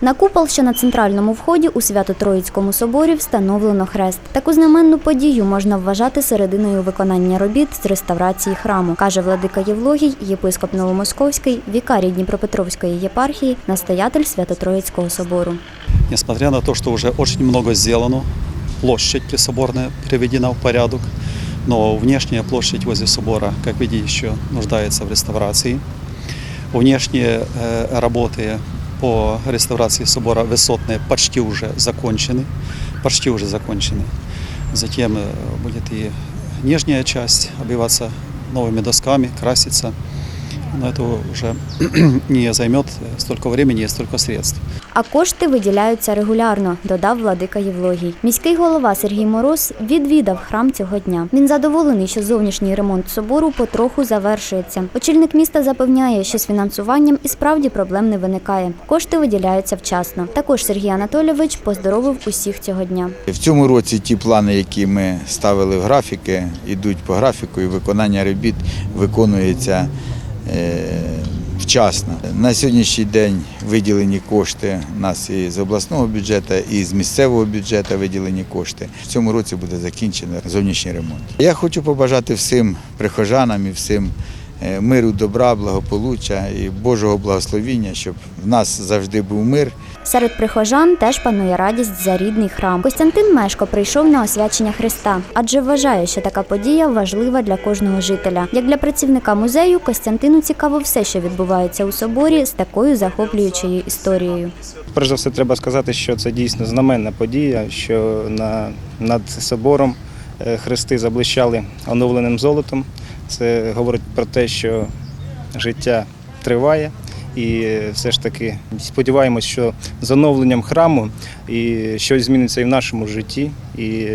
На купол, що на центральному вході у Свято-Троїцькому соборі встановлено хрест. Таку знаменну подію можна вважати серединою виконання робіт з реставрації храму, каже владика Євлогій, єпископ Новомосковський, вікарій Дніпропетровської єпархії, настоятель Свято-Троїцького собору. Несмотря на то, что уже очень много сделано, площадь присоборная приведена в порядок, но внешняя площадь возле собора, как видите, еще нуждается в реставрации. Внешние э, работы по реставрации собора высотные почти уже закончены, почти уже закончены. Затем э, будет и нижняя часть обиваться новыми досками, краситься. Но это уже не займет столько времени и столько средств. А кошти виділяються регулярно, додав владика Євлогій. Міський голова Сергій Мороз відвідав храм цього дня. Він задоволений, що зовнішній ремонт собору потроху завершується. Очільник міста запевняє, що з фінансуванням і справді проблем не виникає. Кошти виділяються вчасно. Також Сергій Анатолійович поздоровив усіх цього дня. В цьому році ті плани, які ми ставили в графіки, йдуть по графіку, і виконання робіт виконується вчасно. На сьогоднішній день виділені кошти у нас і з обласного бюджету, і з місцевого бюджету виділені кошти. В цьому році буде закінчено зовнішній ремонт. Я хочу побажати всім прихожанам і всім е, миру, добра, благополуччя і Божого благословіння, щоб в нас завжди був мир. Серед прихожан теж панує радість за рідний храм. Костянтин Мешко прийшов на освячення Христа, адже вважає, що така подія важлива для кожного жителя. Як для працівника музею, Костянтину цікаво все, що відбувається у соборі з такою захоплюючою історією. Перш за все, треба сказати, що це дійсно знаменна подія, що на, над собором е, хрести заблищали оновленим золотом. Це говорить про те, що життя триває. І все ж таки сподіваємось, що з оновленням храму і щось зміниться і в нашому житті. І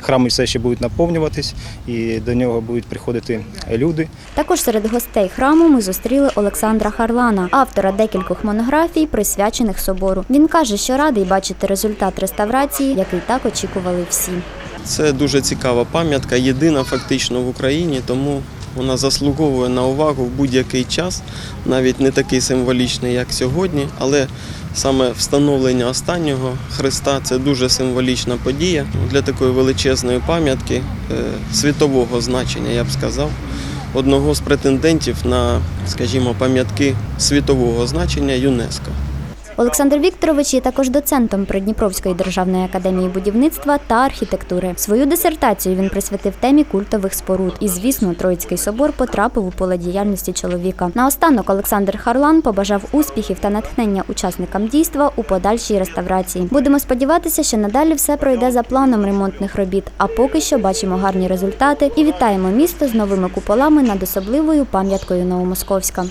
храми все ще будуть наповнюватись, і до нього будуть приходити люди. Також серед гостей храму ми зустріли Олександра Харлана, автора декількох монографій, присвячених собору. Він каже, що радий бачити результат реставрації, який так очікували всі. Це дуже цікава пам'ятка, єдина фактично в Україні, тому вона заслуговує на увагу в будь-який час, навіть не такий символічний, як сьогодні, але саме встановлення останнього Христа це дуже символічна подія для такої величезної пам'ятки е, світового значення, я б сказав. Одного з претендентів на, скажімо, пам'ятки світового значення ЮНЕСКО. Олександр Вікторович є також доцентом Придніпровської державної академії будівництва та архітектури. Свою дисертацію він присвятив темі культових споруд. І, звісно, Троїцький собор потрапив у поле діяльності чоловіка. Наостанок Олександр Харлан побажав успіхів та натхнення учасникам дійства у подальшій реставрації. Будемо сподіватися, що надалі все пройде за планом ремонтних робіт. А поки що бачимо гарні результати і вітаємо місто з новими куполами над особливою пам'яткою Новомосковська.